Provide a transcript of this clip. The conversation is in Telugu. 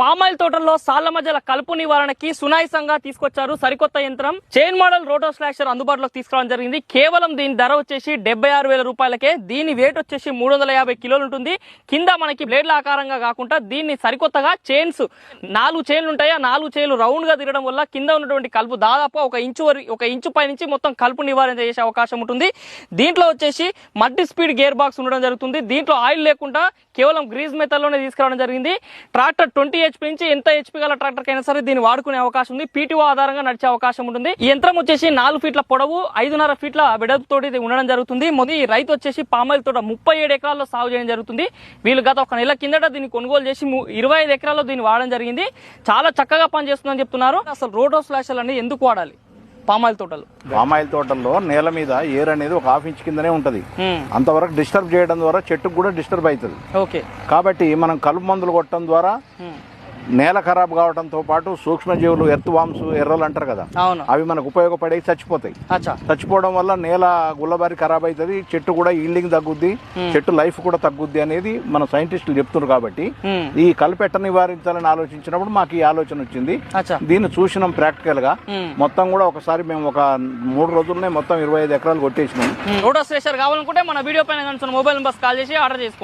పామాయిల్ తోటల్లో సాళ్ళ మధ్యల కలుపు నివారణకి సునాయసంగా తీసుకొచ్చారు సరికొత్త యంత్రం. చైన్ మోడల్ రోటో స్లాషర్ అందుబాటులోకి తీసుకురావడం జరిగింది. కేవలం దీని ధర వచ్చేసి డెబ్బై ఆరు వేల రూపాయలకే. దీని వెయిట్ వచ్చేసి మూడు వందల యాభై కిలోలు ఉంటుంది. కింద మనకి బ్లేడ్ల ఆకారంగా కాకుండా దీన్ని సరికొత్తగా చైన్స్ నాలుగు చైన్లు ఉంటాయి. ఆ నాలుగు చైన్లు రౌండ్గా తిరగడం వల్ల కింద ఉన్నటువంటి కలుపు దాదాపు ఒక ఇంచు ఒక ఇంచు పై నుంచి మొత్తం కలుపు నివారణ చేసే అవకాశం ఉంటుంది. దీంట్లో వచ్చేసి మల్టీ స్పీడ్ గేర్ బాక్స్ ఉండడం జరుగుతుంది. దీంట్లో ఆయిల్ లేకుండా కేవలం గ్రీజ్ మెథడ్ తీసుకురావడం జరిగింది. ట్రాక్టర్ ట్వంటీ హెచ్పి నుంచి ఎంత హెచ్పి గల ట్రాక్టర్ కైనా సరే దీన్ని వాడుకునే అవకాశం ఉంది. పీటీఓ ఆధారంగా నడిచే అవకాశం ఉంటుంది. ఈ యంత్రం వచ్చేసి నాలుగు ఫీట్ల పొడవు ఐదున్నర ఫీట్ల వెడల్పుతోటి ఇది ఉండడం జరుగుతుంది. మొదటి రైతు వచ్చేసి పామాయిల్ తోట ముప్పై ఏడు ఎకరాల్లో సాగు చేయడం జరుగుతుంది. వీళ్ళు గత ఒక నెల కిందట దీన్ని కొనుగోలు చేసి ఇరవై ఐదు ఎకరాల్లో దీన్ని వాడడం జరిగింది. చాలా చక్కగా పనిచేస్తుందని చెప్తున్నారు. అసలు రోటో స్లాషల్ అని ఎందుకు వాడాలి? పామాయిల్ తోటలు. పామాయిల్ తోటల్లో నేల మీద ఏర్ అనేది ఒక హాఫ్ ఇంచ్ కిందనే ఉంటది. అంతవరకు డిస్టర్బ్ చేయడం ద్వారా చెట్టుకు కూడా డిస్టర్బ్ అవుతుంది. ఓకే. కాబట్టి మనం కలుపు మందులు కొట్టడం ద్వారా. నేల ఖరాబ్ కావడంతో పాటు సూక్ష్మజీవులు ఎర్త్ వామ్స్ ఎర్రలు అంటారు కదా అవును. అవి మనకు ఉపయోగపడే చచ్చిపోతాయి. చచ్చిపోవడం వల్ల నేల గుల్లబారి ఖరాబ్ అవుతుంది చెట్టు కూడా ఈల్డింగ్ తగ్గుద్ది చెట్టు లైఫ్ కూడా తగ్గుద్ది అనేది మన సైంటిస్టులు చెప్తున్నారు కాబట్టి. ఈ కలుపెట్ట నివారించాలని ఆలోచించినప్పుడు మాకు ఈ ఆలోచన వచ్చింది. దీన్ని చూసినాం ప్రాక్టికల్గా. మొత్తం కూడా ఒకసారి మేము ఒక మూడు రోజుల్లోనే మొత్తం ఇరవై ఐదు ఎకరాలు కొట్టేసినాం. రోటో స్ట్రెషర్ కావాలనుకుంటే మన వీడియో పైన మొబైల్ నెంబర్స్ కాల్ చేసి ఆర్డర్ చేసుకోండి.